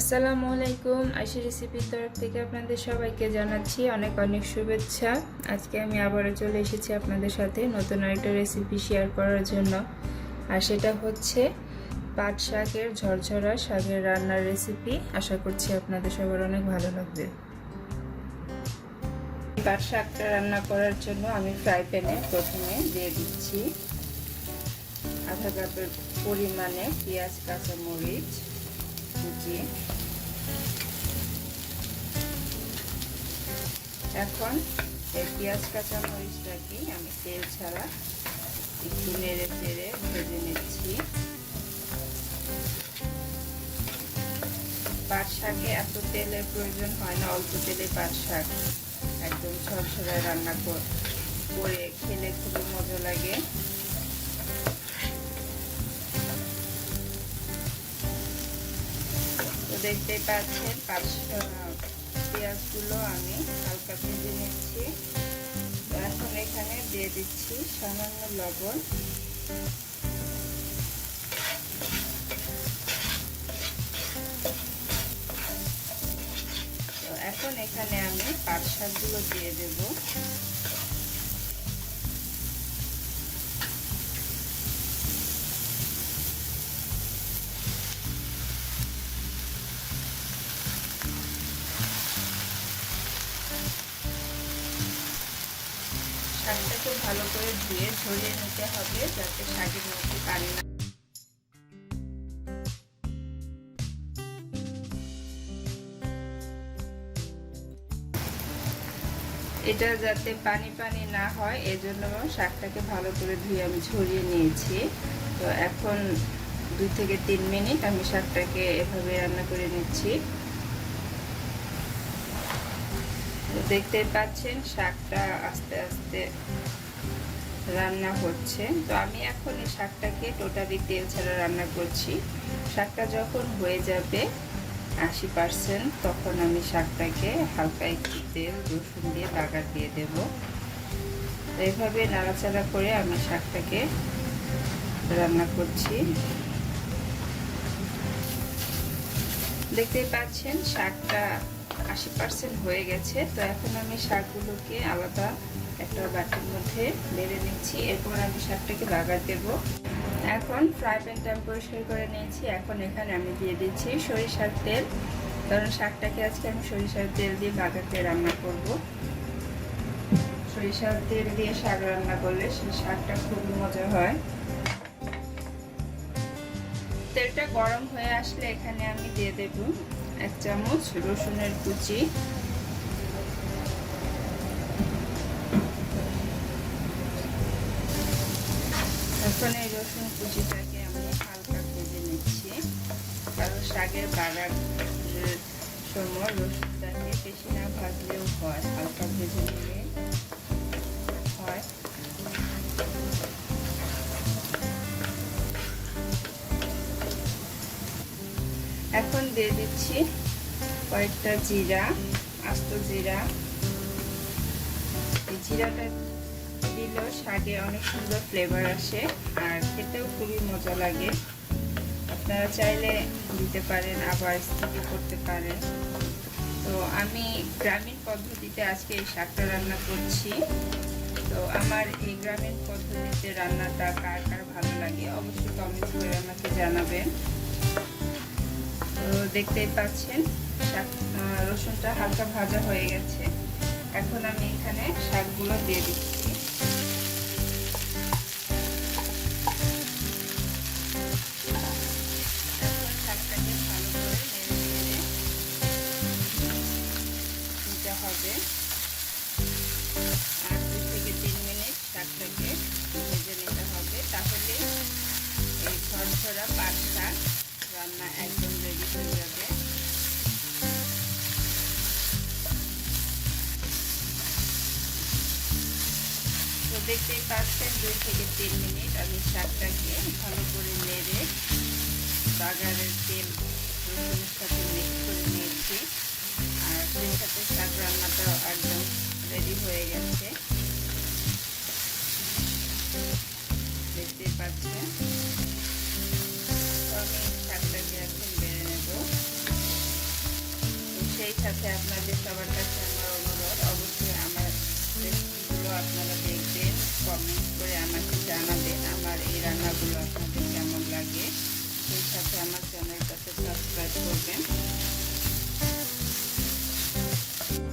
আসসালামু আলাইকুম আইসি রেসিপির তরফ থেকে আপনাদের সবাইকে জানাচ্ছি অনেক অনেক শুভেচ্ছা। আজকে আমি আবারও চলে এসেছি আপনাদের সাথে নতুন আরেকটা রেসিপি শেয়ার করার জন্য, আর সেটা হচ্ছে পাট শাকের ঝরঝরা শাকের রান্নার রেসিপি। আশা করছি আপনাদের সবার অনেক ভালো লাগবে। পাট শাকটা রান্না করার জন্য আমি ফ্রাই প্যানে প্রথমে দিয়ে দিচ্ছি আধা কাপের পরিমাণে পেঁয়াজ, কাঁচামরিচ কুচি এখন এই পেঁয়াজ কাঁচা মরিচটাকে আমি তেল ছাড়া একটু নেড়ে চেড়ে ভেজে নিচ্ছি। পাট শাকে এত তেলের প্রয়োজন হয় না, অল্প তেলে পাট শাক একদম ঝরঝরায় রান্না করে খেলে খুবই তো দেখতেই পাচ্ছেন পাঁচ পেঁয়াজগুলো আমি হালকা ভেজে নিচ্ছি। এখন এখানে দিয়ে দিচ্ছি সামান্য লবণ। এখন এখানে আমি পাট শাকগুলো দিয়ে দেবো। শাকটাকে ভালো করে ধুয়ে ঝরিয়ে নিতে হবে যাতে শাকের মধ্যে পানি না এটা যাতে পানি পানি না হয়, এজন্য শাকটাকে ভালো করে ধুয়ে আমি ঝরিয়ে নিয়েছি। তো এখন দুই থেকে তিন মিনিট আমি শাকটাকে এভাবে রান্না করে নিচ্ছি। দেখতে পাচ্ছেন, শাকটা আস্তে আস্তে রান্না হচ্ছে। তো আমি এখন এই শাকটাকে টোটালি তেল ছাড়া রান্না করছি। শাকটা যখন হয়ে যাবে আশি পার্সেন্ট তখন আমি শাকটাকে হালকা একটু তেল, রসুন দিয়ে বাগার দিয়ে দেব। তো এইভাবে নাড়াচাড়া করে আমি শাকটাকে রান্না করছি। দেখতে পাচ্ছেন, শাকটা আশি পার্সেন্ট হয়ে গেছে। তো এখন আমি শাকগুলোকে আলাদা একটা বাটির মধ্যে বেড়ে নিচ্ছি। এরপর আমি শাকটাকে বাগার দেব। এখন ফ্রাই প্যানটা আমি পরিষ্কার করে নিয়েছি। এখন এখানে আমি দিয়ে দিচ্ছি সরিষার তেল। কারণ শাকটাকে আজকে আমি সরিষার তেল দিয়ে বাগাতে রান্না করব। সরিষার তেল দিয়ে শাক রান্না করলে সেই শাকটা খুব মজা হয়। তেলটা গরম হয়ে আসলে এখানে আমি দিয়ে দেব এক চামচ রসুনের কুচি। এখন এই রসুন কুচিটাকে আমি হালকা ভেজে নিচ্ছি। কারণ শাকের বাগার সময় রসুনটাকে বেশি না ভাজলেও হয়, হালকা ভেজে নিলে। এখন দিয়ে দিচ্ছি কয়েকটা জিরা, আস্ত জিরা। এই জিরাটা দিলেও শাকে অনেক সুন্দর ফ্লেভার আসে আর খেতেও খুবই মজা লাগে। আপনারা চাইলে দিতে পারেন, আবার স্কিপও করতে পারেন। তো আমি গ্রামীণ পদ্ধতিতে আজকে এই শাকটা রান্না করছি। তো আমার এই গ্রামীণ পদ্ধতিতে রান্নাটা কার কার ভালো লাগে অবশ্যই কমেন্ট করে আমাকে জানাবেন। তো দেখতেই পাচ্ছেন রসুনটা হালকা ভাজা হয়ে গেছে। এখন আমি এখানে শাকগুলো দিয়ে দিচ্ছি। হবে। থেকে তিন মিনিট শাকটাকে ভেজে নিতে হবে। তাহলে এই শাক রান্না একদম হয়ে যাবে তো দেখতেই পাচ্ছেন, দুই থেকে তিন মিনিট আমি শাকটাকে ভালো করে নেড়ে বাগারের তেল সাথে মিক্স করে সাথে আপনাদের সবার কাছে আমার অনুরোধ, অবশ্যই আমার রেসিপিগুলো আপনারা দেখবেন কমেন্ট করে আমাকে জানাবেন আমার এই রান্নাগুলো আপনাদের কেমন লাগে। সেই সাথে আমার চ্যানেলটাকে সাবস্ক্রাইব করবেন।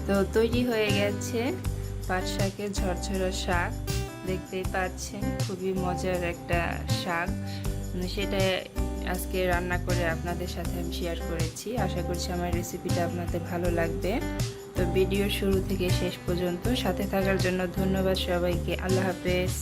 তো তৈরি হয়ে গেছে পাট শাকের ঝরঝরা শাক। দেখতেই পাচ্ছেন, খুবই মজার একটা শাক। সেটা আজকে রান্না করে আপনাদের সাথে আমি শেয়ার করেছি। আশা করছি আমার রেসিপিটা আপনাদের ভালো লাগবে। তো ভিডিও শুরু থেকে শেষ পর্যন্ত সাথে থাকার জন্য ধন্যবাদ সবাইকে। আল্লাহ হাফেজ।